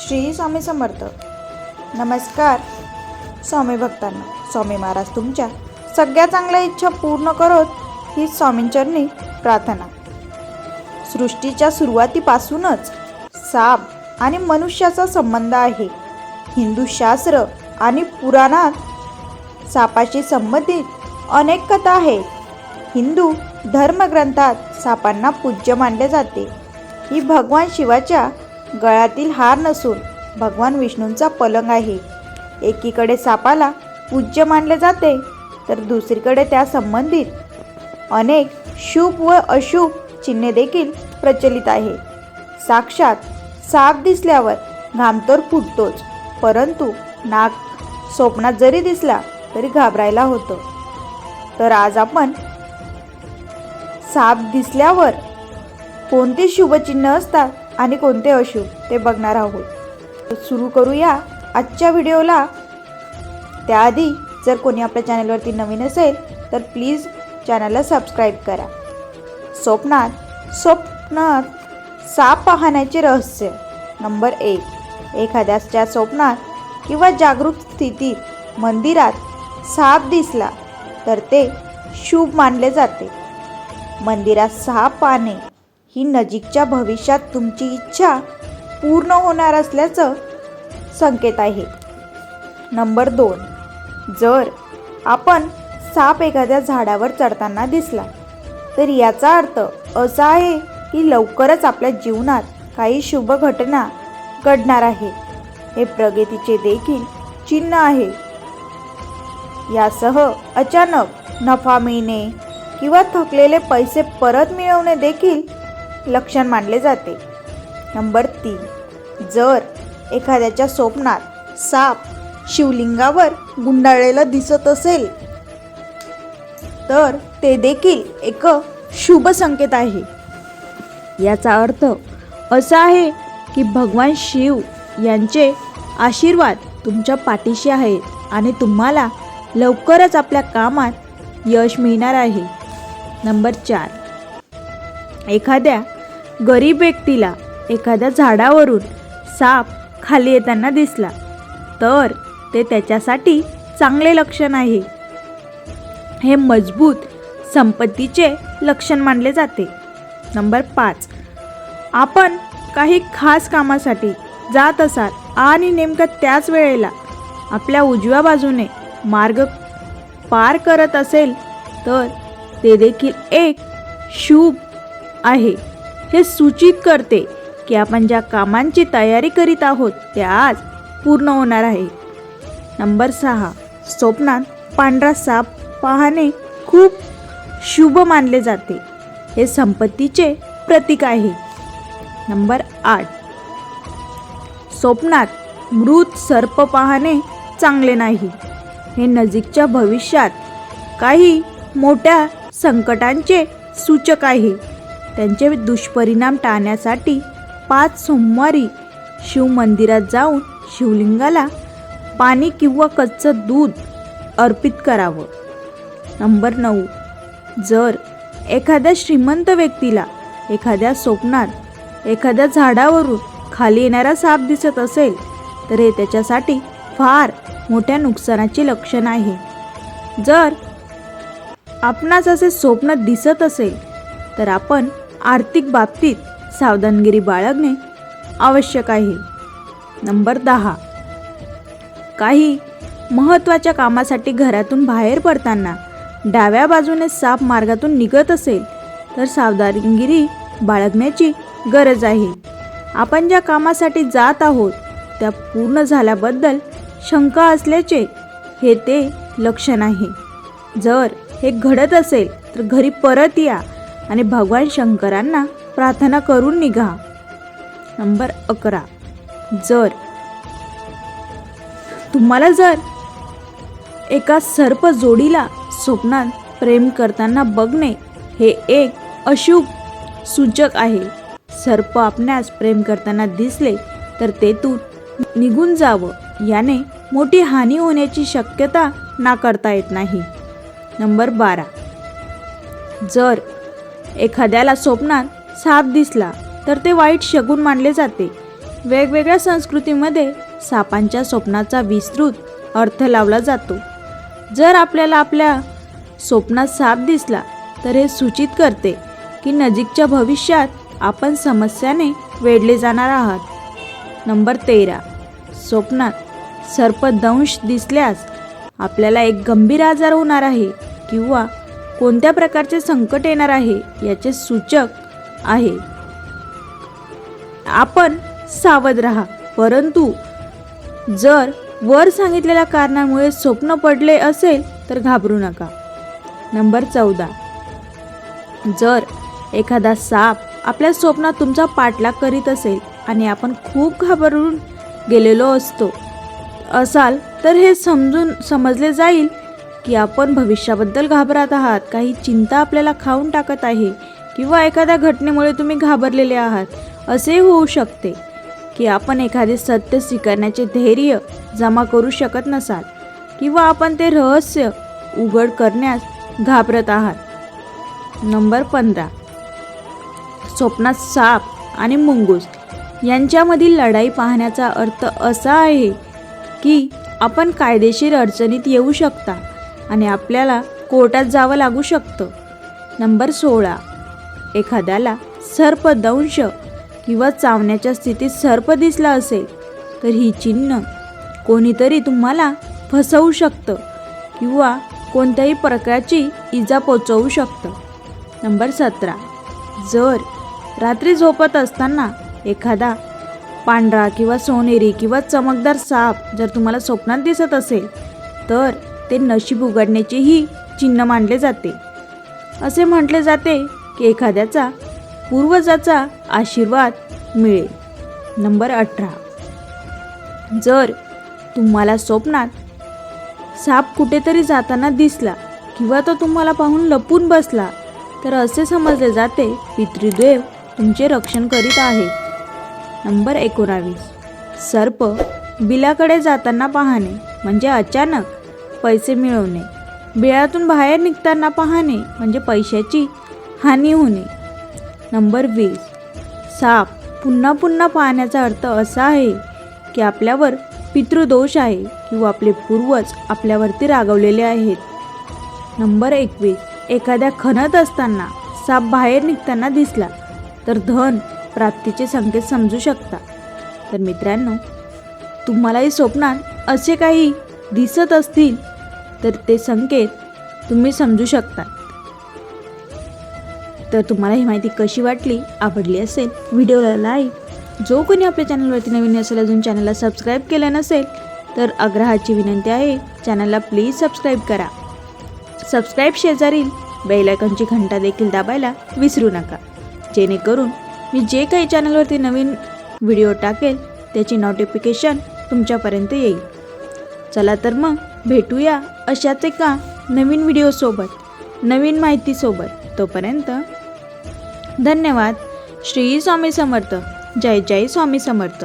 श्री स्वामी समर्थ. नमस्कार स्वामी भक्तांना. स्वामी महाराज तुमच्या सगळ्या चांगल्या इच्छा पूर्ण करोत ही स्वामींचरणी प्रार्थना. सृष्टीच्या सुरुवातीपासूनच साप आणि मनुष्याचा संबंध आहे. हिंदू शास्त्र आणि पुराणात सापाशी संबंधित अनेक कथा आहेत. हिंदू धर्मग्रंथात सापांना पूज्य मानले जाते. ही भगवान शिवाच्या गळ्यातील हार नसून भगवान विष्णूंचा पलंग आहे. एकीकडे सापाला पूज्य मानले जाते तर दुसरीकडे त्या संबंधित अनेक शुभ व अशुभ चिन्हे देखील प्रचलित आहे. साक्षात साप दिसल्यावर घाम तर फुटतोच परंतु नाग स्वप्नात जरी दिसला तरी घाबरायला होतं. तर आज आपण साप दिसल्यावर कोणती शुभचिन्ह असतात? आणि कोणते अशुभ ते बघणार आहोत. तर सुरू करूया आजच्या व्हिडिओला. त्याआधी जर कोणी आपल्या चॅनलवरती नवीन असेल तर प्लीज चॅनलला सबस्क्राईब करा. स्वप्नात स्वप्नात साप पाहण्याचे रहस्य. नंबर एक एखाद्याच्या स्वप्नात किंवा जागरूक स्थितीत मंदिरात साप दिसला तर ते शुभ मानले जाते. मंदिरात साप पाहणे ही नजीकच्या भविष्यात तुमची इच्छा पूर्ण होणार असल्याचं संकेत आहे. नंबर दोन. जर आपण साप एखाद्या झाडावर चढताना दिसला तर याचा अर्थ असा आहे की लवकरच आपल्या जीवनात काही शुभ घटना घडणार आहे. हे प्रगतीचे देखील चिन्ह आहे. यासह अचानक नफा मिळणे किंवा थकलेले पैसे परत मिळवणे देखील लक्षण मानले जाते. नंबर तीन. जर एखाद्याच्या स्वप्नात साप शिवलिंगावर गुंडाळलेला दिसत असेल तर ते देखील एक शुभ संकेत आहे. याचा अर्थ असा आहे की भगवान शिव यांचे आशीर्वाद तुमच्या पाठीशी आहेत आणि तुम्हाला लवकरच आपल्या कामात यश मिळणार आहे. नंबर चार. एखाद्या गरीब व्यक्तीला एखाद्या झाडावरून साप खाली येताना दिसला तर ते त्याच्यासाठी चांगले लक्षण आहे. हे मजबूत संपत्तीचे लक्षण मानले जाते. नंबर पाच. आपण काही खास कामासाठी जात असाल आणि नेमकं त्याच वेळेला आपल्या उजव्या बाजूने मार्ग पार करत असेल तर ते देखील एक शुभ आहे. हे सूचित करते की आपण ज्या कामांची तयारी करीत आहोत त्या आज पूर्ण होणार आहे. नंबर सहा. स्वप्नात पांढरा साप पाहणे खूप शुभ मानले जाते. हे संपत्तीचे प्रतीक आहे. नंबर आठ. स्वप्नात मृत सर्प पाहणे चांगले नाही. हे नजीकच्या भविष्यात काही मोठ्या संकटांचे सूचक आहे. त्यांचे दुष्परिणाम टाळण्यासाठी पाच सोमवारी शिव मंदिरात जाऊन शिवलिंगाला पाणी किंवा कच्चं दूध अर्पित करावं. नंबर नऊ. जर एखाद्या श्रीमंत व्यक्तीला एखाद्या स्वप्नात एखाद्या झाडावरून खाली येणारा साप दिसत असेल तर हे त्याच्यासाठी फार मोठ्या नुकसानाचे लक्षण आहे. जर आपणास असे स्वप्न दिसत असेल तर आपण आर्थिक बाबतीत सावधानगिरी बाळगणे आवश्यक आहे. नंबर दहा. काही महत्त्वाच्या कामासाठी घरातून बाहेर पडताना डाव्या बाजूने साप मार्गातून निघत असेल तर सावधानगिरी बाळगण्याची गरज आहे. आपण ज्या कामासाठी जात आहोत त्या पूर्ण झाल्याबद्दल शंका असल्याचे हे ते लक्षण आहे. जर हे घडत असेल तर घरी परत या. आणि भगवान शंकरांना प्रार्थना करून निघा. नंबर अकरा. जर. तुम्हाला जर एका सर्प जोडीला स्वप्नात प्रेम करताना बघणे हे एक अशुभ सूचक आहे. सर्प आपणास प्रेम करताना दिसले तर तेथून निघून जावं. याने मोठी हानी होण्याची शक्यता नाकारता येत नाही. नंबर बारा. जर. एखाद्याला स्वप्नात साप दिसला तर ते वाईट शगुन मानले जाते. वेगवेगळ्या संस्कृतीमध्ये सापांच्या स्वप्नाचा विस्तृत अर्थ लावला जातो. जर आपल्याला आपल्या स्वप्नात साप दिसला तर हे सूचित करते की नजीकच्या भविष्यात आपण समस्याने वेढले जाणार आहात. नंबर तेरा. स्वप्नात सर्पदंश दिसल्यास आपल्याला एक गंभीर आजार होणार आहे किंवा कोणत्या प्रकारचे संकट येणार आहे याचे सूचक आहे. आपण सावध राहा परंतु जर वर सांगितलेल्या कारणामुळे स्वप्न पडले असेल तर घाबरू नका. नंबर चौदा. जर एखादा साप आपल्या स्वप्नात तुमचा पाठलाग करीत असेल आणि आपण खूप घाबरून गेलेलो असतो असाल तर हे समजून समजले जाईल की आपण भविष्याबद्दल घाबरत आहात काही चिंता आपल्याला खाऊन टाकत आहे किंवा एखाद्या घटनेमुळे तुम्ही घाबरलेले आहात असे होऊ शकते की आपण एखादे सत्य स्वीकारण्याचे धैर्य जमा करू शकत नसाल किंवा आपण ते रहस्य उघड करण्यास घाबरत आहात. नंबर पंधरा. स्वप्नात साप आणि मुंगूस यांच्यामधील लढाई पाहण्याचा अर्थ असा आहे की आपण कायदेशीर अडचणीत येऊ शकता. आणि आपल्याला कोर्टात जावं लागू शकतं. नंबर सोळा. एखाद्याला सर्पदंश किंवा चावण्याच्या स्थितीत सर्प दिसला असेल तर ही चिन्ह कोणीतरी तुम्हाला फसवू शकतं किंवा कोणत्याही प्रकारची इजा पोचवू शकतं. नंबर सतरा. जर रात्री झोपत असताना एखादा पांढरा किंवा सोनेरी किंवा चमकदार साप जर तुम्हाला स्वप्नात दिसत असेल तर ते नशीब उघडण्याचेही चिन्ह मानले जाते. असे म्हटले जाते की एखाद्याचा पूर्वजाचा आशीर्वाद मिळेल. नंबर अठरा. जर तुम्हाला स्वप्नात साप कुठेतरी जाताना दिसला किंवा तो तुम्हाला पाहून लपून बसला तर असे समजले जाते पितृदेव तुमचे रक्षण करीत आहे. नंबर एकोणावीस. सर्प बिलाकडे जाताना पाहणे म्हणजे अचानक पैसे मिळवणे. बिळातून बाहेर निघताना पाहणे म्हणजे पैशाची हानी होणे. नंबर वीस. साप. पुन्हा पुन्हा पाहण्याचा अर्थ असा आहे की आपल्यावर पितृदोष आहे किंवा आपले पूर्वज आपल्यावरती रागवलेले आहेत. नंबर एकवीस. एखाद्या खणत असताना साप बाहेर निघताना दिसला तर धन प्राप्तीचे संकेत समजू शकता. तर मित्रांनो तुम्हालाही स्वप्नात असे काही दिसत असतील तर ते संकेत तुम्ही समजू शकता. तर तुम्हाला ही माहिती कशी वाटली आवडली असेल व्हिडिओला लाईक जो कोणी आपल्या चॅनलवरती नवीन असेल अजून चॅनलला सबस्क्राईब केलं नसेल तर आग्रहाची विनंती आहे चॅनलला प्लीज सबस्क्राईब करा. सबस्क्राईब शेजारील बेलायकॉनची घंटा देखील दाबायला विसरू नका. जेणेकरून मी जे काही चॅनलवरती नवीन व्हिडिओ टाकेल त्याची नोटिफिकेशन तुमच्यापर्यंत येईल. चला तर मग भेटूया अशाच एका नवीन व्हिडिओसोबत नवीन माहितीसोबत. तोपर्यंत धन्यवाद. श्री स्वामी समर्थ. जय जय स्वामी समर्थ.